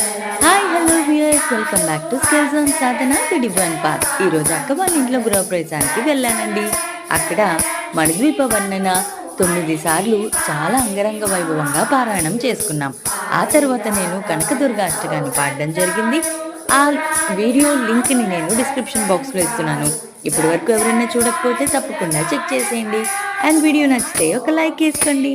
Hi hello viewers welcome back to skills on Sadhana విడివన్ park ఈరోజు అక్క వాళ్ళ ఇంట్లో గృహప్రవేశానికి వెళ్ళానండి. అక్కడ మణిద్వీప వర్ణన తొమ్మిది సార్లు చాలా అంగరంగ వైభవంగా పారాయణం చేసుకున్నాం. ఆ తర్వాత నేను కనకదుర్గ అష్టకాన్ని పాడడం జరిగింది. ఆ వీడియో లింక్ని నేను డిస్క్రిప్షన్ బాక్స్లో ఇస్తున్నాను. ఇప్పటి వరకు ఎవరైనా చూడకపోతే తప్పకుండా చెక్ చేసేయండి. అండ్ వీడియో నచ్చితే ఒక లైక్ వేసుకోండి.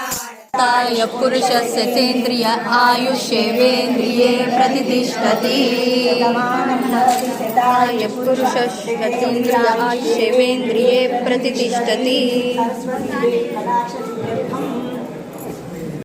ताय पुरुषस्य सेन्द्रिय आयुष्येवेन्द्रिये प्रतिष्ठति ताय पुरुषस्य सेन्द्रिय आयुष्येवेन्द्रिये प्रतिष्ठति